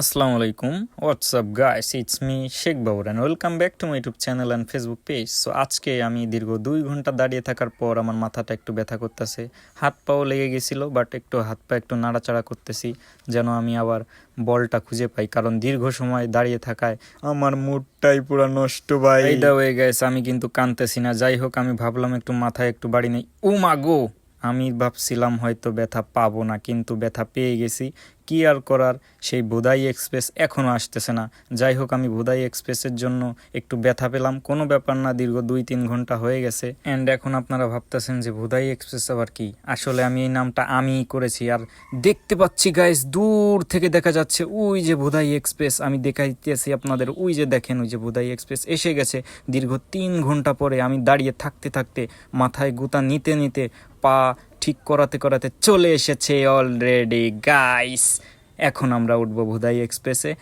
আসসালামু আলাইকুম। What's up guys it's me Sheikh Babur and welcome back to my YouTube channel and Facebook page so আজকে আমি দীর্ঘ দুই ঘণ্টা দাঁড়িয়ে থাকার পর আমার মাথাটা একটু ব্যথা করতেছে। হাত পাও লেগে গেছিল বাট একটু হাত পা একটু নাড়াচাড়া করতেছি, যেন আমি আবার বলটা খুঁজে পাই। কারণ দীর্ঘ সময় দাঁড়িয়ে থাকায় আমার মুডটাই পুরো নষ্ট, ভাই। এইটা হয়ে গেছে আমি কিন্তু কানতেছি না। যাই হোক, আমি ভাবলাম একটু মাথায় একটু বাড়ি নেই। ও মা গো! আমি ভাবছিলাম হয়তো ব্যথা পাবো না, কিন্তু ব্যথা পেয়ে গেছি। কি আর করার সেই বোধাই এক্সপ্রেস এখনও আসতেছে না। যাই হোক, আমি বোধাই এক্সপ্রেসের জন্য একটু ব্যথা পেলাম। কোনো ব্যাপার না, দীর্ঘ দুই তিন ঘণ্টা হয়ে গেছে। অ্যান্ড এখন আপনারা ভাবতেছেন যে বোধাই এক্সপ্রেস আবার কি? আসলে আমি এই নামটা আমিই করেছি। আর দেখতে পাচ্ছি গাইস দূর থেকে দেখা যাচ্ছে ওই যে বোধাই এক্সপ্রেস। আমি দেখাইতেছি আপনাদের, ওই যে দেখেন, ওই যে বোধাই এক্সপ্রেস এসে গেছে। দীর্ঘ তিন ঘণ্টা পরে আমি দাঁড়িয়ে থাকতে থাকতে মাথায় গুতা নিতে নিতে পা ঠিক করাতে করাতে চলে এসেছে অলরেডি গাইস এখন আমরা উঠবো ভুদাই এক্সপ্রেসে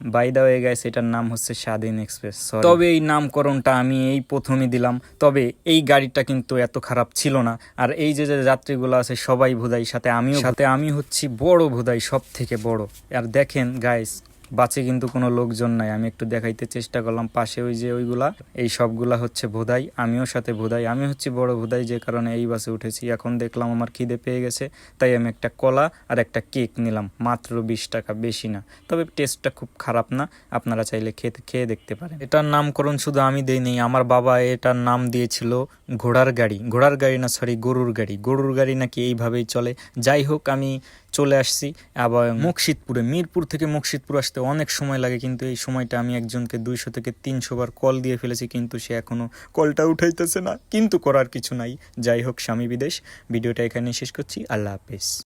বাই দা হয়ে গেছে এটার নাম হচ্ছে স্বাধীন এক্সপ্রেস তবে এই নামকরণটা আমি এই প্রথমে দিলাম। তবে এই গাড়িটা কিন্তু এত খারাপ ছিল না। আর এই যে যে যাত্রীগুলো আছে, সবাই ভুদাই সাথে, আমিও সাথে আমি হচ্ছি বড় ভুদাই সব থেকে বড়। আর দেখেন গাইস বাসে কিন্তু কোনো লোকজন নাই। আমি একটু দেখাইতে চেষ্টা করলাম, পাশে ওই যে ওইগুলা, এই সবগুলা হচ্ছে ভোদাই, আমিও সাথে ভোদাই। আমি হচ্ছি বড় ভোদাই যে কারণে এই বাসে উঠেছি। এখন দেখলাম আমার খিদে পেয়ে গেছে, তাই আমি একটা কলা আর একটা কেক নিলাম, মাত্র বিশ টাকা, বেশি না। তবে টেস্টটা খুব খারাপ না, আপনারা চাইলে খেতে খেয়ে দেখতে পারেন। এটার নামকরণ শুধু আমি দেইনি আমার বাবা এটার নাম দিয়েছিল ঘোড়ার গাড়ি। ঘোড়ার গাড়ি না সরি গরুর গাড়ি। গরুর গাড়ি নাকি এইভাবেই চলে। যাই হোক, আমি চলে আসছি, আবার মুকশিদপুরে মিরপুর থেকে মুকশিদপুর আসতে অনেক সময় লাগে, কিন্তু এই সময়টা আমি একজনকে দুইশো থেকে তিনশো বার কল দিয়ে ফেলেছি, কিন্তু সে এখনও কলটা উঠাইতেছে না। কিন্তু করার কিছু নাই। যাই হোক, স্বামী বিদেশ। ভিডিওটা এখানে শেষ করছি। আল্লাহ হাফেজ।